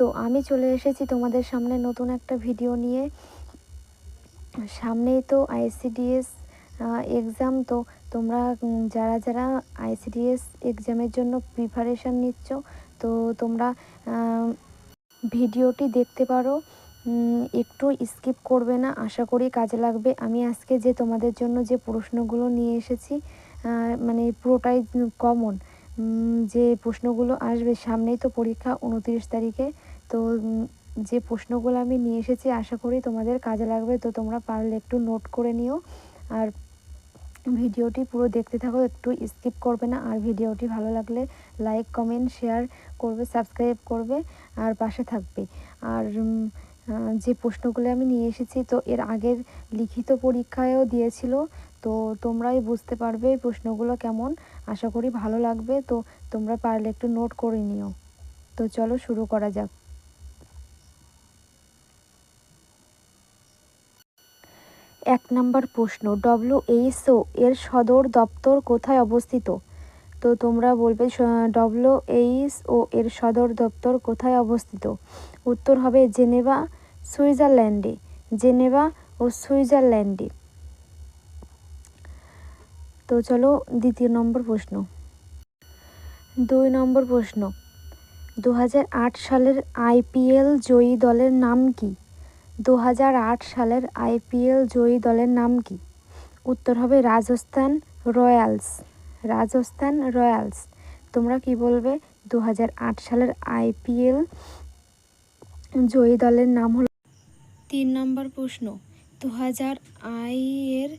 তো আমি চলে এসেছি তোমাদের সামনে নতুন একটা ভিডিও নিয়ে। সামনেই তো আইসিডিএস এক্সাম তো তোমরা যারা যারা আইসিডিএস এক্সামের জন্য প্রিপারেশান নিচ্ছ, তো তোমরা ভিডিওটি দেখতে পারো। একটু স্কিপ করবে না, আশা করি কাজে লাগবে। আমি আজকে যে তোমাদের জন্য যে প্রশ্নগুলো নিয়ে এসেছি মানে পুরোটাই কমন যে প্রশ্নগুলো আসবে সামনেই তো পরীক্ষা উনত্রিশ তারিখে, তো যে প্রশ্নগুলো আমি নিয়ে এসেছি আশা করি তোমাদের কাজে লাগবে, তো তোমরা পারলে একটু নোট করে নিও। আর ভিডিওটি পুরো দেখতে থাকো, একটু স্কিপ করবে না, আর ভিডিওটি ভালো লাগলে লাইক, কমেন্ট, শেয়ার করবে, সাবস্ক্রাইব করবে, আর পাশে থাকবে। আর যে প্রশ্নগুলো আমি নিয়ে এসেছি, তো এর আগের লিখিত পরীক্ষায়ও দিয়েছিল তো তোমরাই বুঝতে পারবে এই প্রশ্নগুলো কেমন। আশা করি ভালো লাগবে। তো তোমরা পারলে একটু নোট করে নিও। তো চলো শুরু করা যাক। এক নম্বর প্রশ্ন ডব্লিউএইচও এর সদর দপ্তর কোথায় অবস্থিত? তো তোমরা বলবে ডব্লিউএইচও এর সদর দপ্তর কোথায় অবস্থিত? উত্তর হবে জেনেভা, সুইজারল্যান্ডে। জেনেভা ও সুইজারল্যান্ডে। তো চলো দ্বিতীয় নম্বর প্রশ্ন। দুই নম্বর প্রশ্ন। দু হাজার আট সালের আইপিএল জয়ী দলের নাম কি? দু হাজার আট সালের আইপিএল জয়ী দলের নাম কি? উত্তর হবে রাজস্থান রয়্যালস। রাজস্থান রয়্যালস। তোমরা কি বলবে? দু হাজার আট সালের আইপিএল জয়ী দলের নাম হল? তিন নম্বর প্রশ্ন। দু হাজার আই এর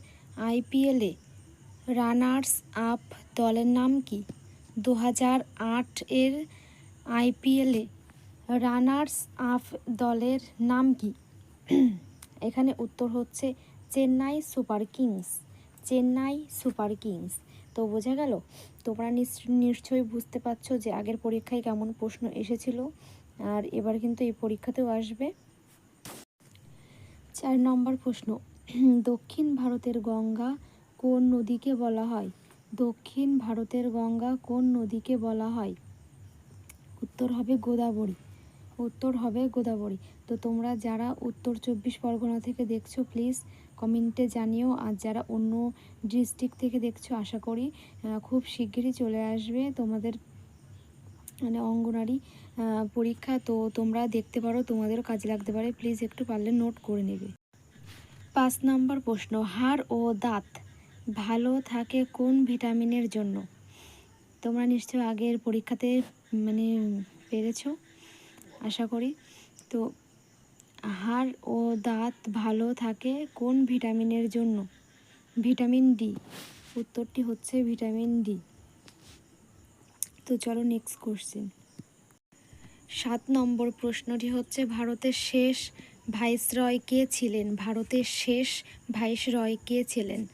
আইপিএলে রানার্স আপ দলের নাম কি? দু হাজার আট এর আইপিএলে রানার্স আপ দলের নাম কি? এখানে উত্তর হচ্ছে Chennai super kings. Chennai super kings. তো বোঝা গেল? তোমরা নিশ্চ- নিশ্চয়ই বুঝতে পারছ যে আগের পরীক্ষায় কেমন প্রশ্ন এসেছিল। আর এবার কিন্তু এই পরীক্ষাতেও আসবে। চার নম্বর প্রশ্ন। দক্ষিণ ভারতের গঙ্গা কোন নদীকে বলা হয়? দক্ষিণ ভারতের গঙ্গা কোন নদীকে বলা হয়? উত্তর হবে গোদাবরী। উত্তর হবে গোদাবরী। তো তোমরা যারা উত্তর চব্বিশ পরগনা থেকে দেখছ প্লিজ কমেন্টে জানিও। আর যারা অন্য ডিস্ট্রিক্ট থেকে দেখছ, আশা করি খুব শিগগিরই চলে আসবে তোমাদের মানে অঙ্গনারী পরীক্ষা। তো তোমরা দেখতে পারো তোমাদেরও কাজে লাগতে পারে। প্লিজ একটু পারলে নোট করে নেবে। পাঁচ নম্বর প্রশ্ন, হাড় ও দাঁত ভালো থাকে কোন ভিটামিনের জন্য? তোমরা নিশ্চয় আগের পরীক্ষাতে মানে পেরেছ, আশা করি। তো হাড় ও দাঁত ভালো থাকে কোন ভিটামিনের জন্য? Vitamin D. উত্তরটি হচ্ছে ভিটামিন ডি। তো, চলো নেক্সট কোশ্চেন সাত নম্বর প্রশ্নটি হচ্ছে, ভারতের শেষ ভাইসরয় কে ছিলেন? ভারতের শেষ ভাইসরয় কে ছিলেন?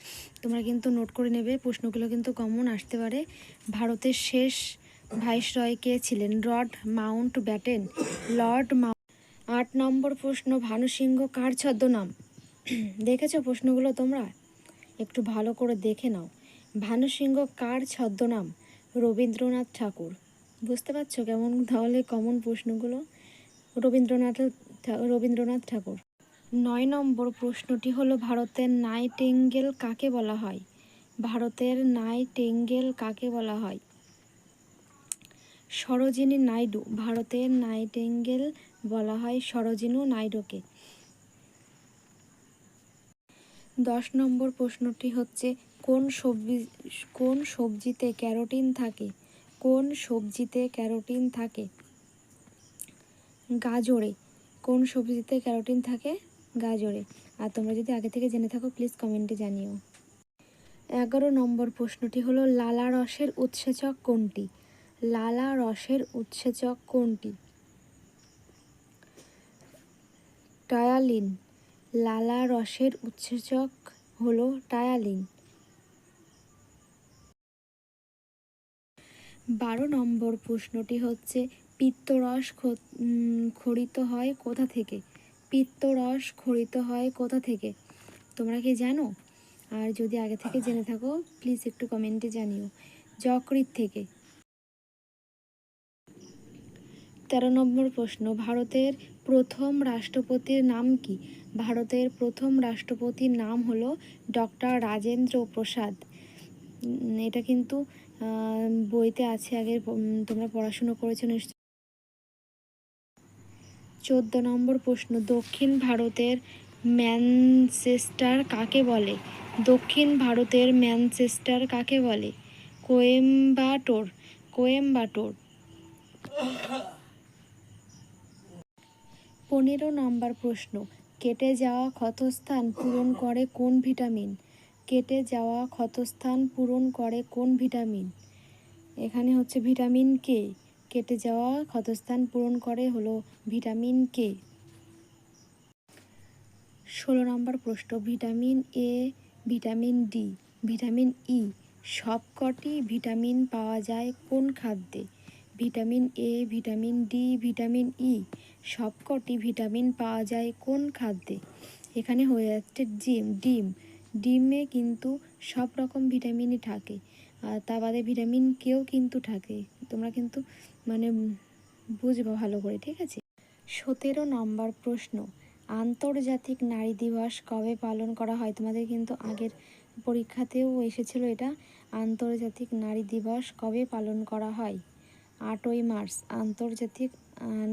তোমরা কিন্তু নোট করে নেবে, প্রশ্নগুলো কিন্তু কমন আসতে পারে। ভারতের শেষ ভাইসরয় কে ছিলেন? Lord Mountbatten. লর্ড মাউন্ট আট নম্বর প্রশ্ন, ভানুসিংহ কার ছদ্মনাম? দেখেছ প্রশ্নগুলো তোমরা? একটু ভালো করে দেখে নাও। ভানুসিংহ কার ছদ্মনাম? রবীন্দ্রনাথ ঠাকুর। বুঝতে পারছ কেমন? তাহলে কমন প্রশ্নগুলো। রবীন্দ্রনাথ রবীন্দ্রনাথ ঠাকুর। নয় নম্বর প্রশ্নটি হলো, ভারতের নাইটেঙ্গেল কাকে বলা হয়? ভারতের নাইটেঙ্গেল কাকে বলা হয়? সরোজিনী নাইডু, ভারতের নাইটেঙ্গেল বলা হয় সরোজিনী নাইডুকে। দশ নম্বর প্রশ্নটি হচ্ছে, কোন সবজি, কোন সবজিতে ক্যারোটিন থাকে? কোন সবজিতে ক্যারোটিন থাকে? গাজরে। কোন সবজিতে ক্যারোটিন থাকে? গাজরে। আর তোমরা যদি আগে থেকে জেনে থাকো প্লিজ কমেন্টে জানিও। এগারো নম্বর প্রশ্নটি হলো, লালা রসের উৎসেচক কোনটি? লালা রসের উৎসেচক কোনটি? টায়ালিন। লালা রসের উৎসেচক হলো টায়ালিন। বারো নম্বর প্রশ্নটি হচ্ছে পিত্তরস খরিত হয় কোথা থেকে? পিত্তরস খরিত হয় কোথা থেকে? তোমরা কি জানো? আর যদি আগে থেকে জেনে থাকো প্লিজ একটু কমেন্টে জানিও। যকৃত থেকে। তেরো নম্বর প্রশ্ন, ভারতের প্রথম রাষ্ট্রপতির নাম কি? ভারতের প্রথম রাষ্ট্রপতির নাম হলো ডক্টর রাজেন্দ্র প্রসাদ। এটা কিন্তু বইতে আছে, আগে তোমরা পড়াশুনো করেছ নিশ্চয় চোদ্দ নম্বর প্রশ্ন, দক্ষিণ ভারতের ম্যানচেস্টার কাকে বলে? দক্ষিণ ভারতের ম্যানচেস্টার কাকে বলে? কোয়েম্বাটোর কোয়েম্বাটোর। পনেরো নম্বর প্রশ্ন, কেটে যাওয়া ক্ষতস্থান পূরণ করে কোন ভিটামিন? কেটে যাওয়া ক্ষতস্থান পূরণ করে কোন ভিটামিন? এখানে হচ্ছে ভিটামিন কে? কেটে যাওয়া ক্ষতস্থান পূরণ করে হলো ভিটামিন কে ষোলো নম্বর প্রশ্ন, vitamin A vitamin D vitamin E সবকটি ভিটামিন পাওয়া যায় কোন খাদ্যে? Vitamin A vitamin D vitamin E সবকটি ভিটামিন পাওয়া যায় কোন খাদ্যে? এখানে হয়ে যাচ্ছে ডিম ডিম। ডিমে কিন্তু সব রকম ভিটামিনই থাকে। আর তা বাদে ভিটামিন কেও কিন্তু থাকে। তোমরা কিন্তু মানে বুঝবে ভালো করে, ঠিক আছে? সতেরো নম্বর প্রশ্ন, আন্তর্জাতিক নারী দিবস কবে পালন করা হয়? তোমাদের কিন্তু আগের পরীক্ষাতেও এসেছিল এটা। আন্তর্জাতিক নারী দিবস কবে পালন করা হয়? আটই মার্চ, আন্তর্জাতিক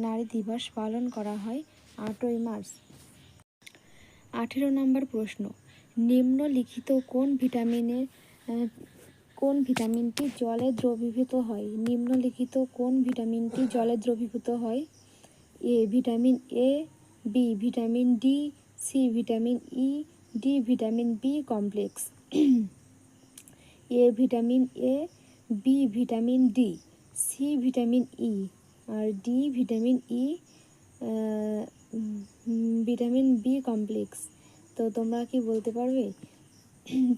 নারী দিবস পালন করা হয় আটই মার্চ। আঠেরো নম্বর প্রশ্ন, নিম্নলিখিত কোন ভিটামিনের কোন ভিটামিনটি জলে দ্রবীভূত হয়? নিম্নলিখিত কোন ভিটামিনটি জলে দ্রবীভূত হয়? A, vitamin A, B, vitamin D, C, vitamin E, D, vitamin B complex. A, vitamin A, B, vitamin D, C, vitamin E, R D, vitamin E vitamin B complex. তো তোমরা কি বলতে পারবে?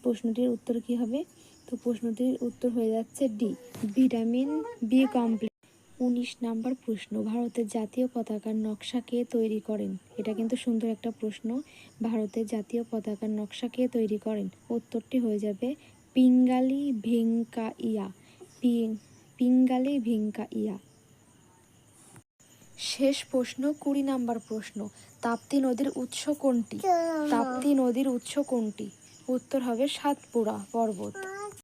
প্রশ্নটির উত্তর কি হবে? তো প্রশ্নটির উত্তর হয়ে যাচ্ছে ডি, ভিটামিন বি কমপ্লেক্স উনিশ নাম্বার প্রশ্ন, ভারতের জাতীয় পতাকার নকশা কে তৈরি করেন? এটা কিন্তু সুন্দর একটা প্রশ্ন, ভারতের জাতীয় পতাকার নকশা কে তৈরি করেন? উত্তরটি হয়ে যাবে পিঙ্গালি ভেঙ্কা ইয়া পিঙ্গালি ভেঙ্কা ইয়া শেষ প্রশ্ন, কুড়ি নাম্বার প্রশ্ন, তাপ্তি নদীর উৎস কোনটি? তাপ্তি নদীর উৎস কোনটি? উত্তর হবে সাতপুরা পর্বত।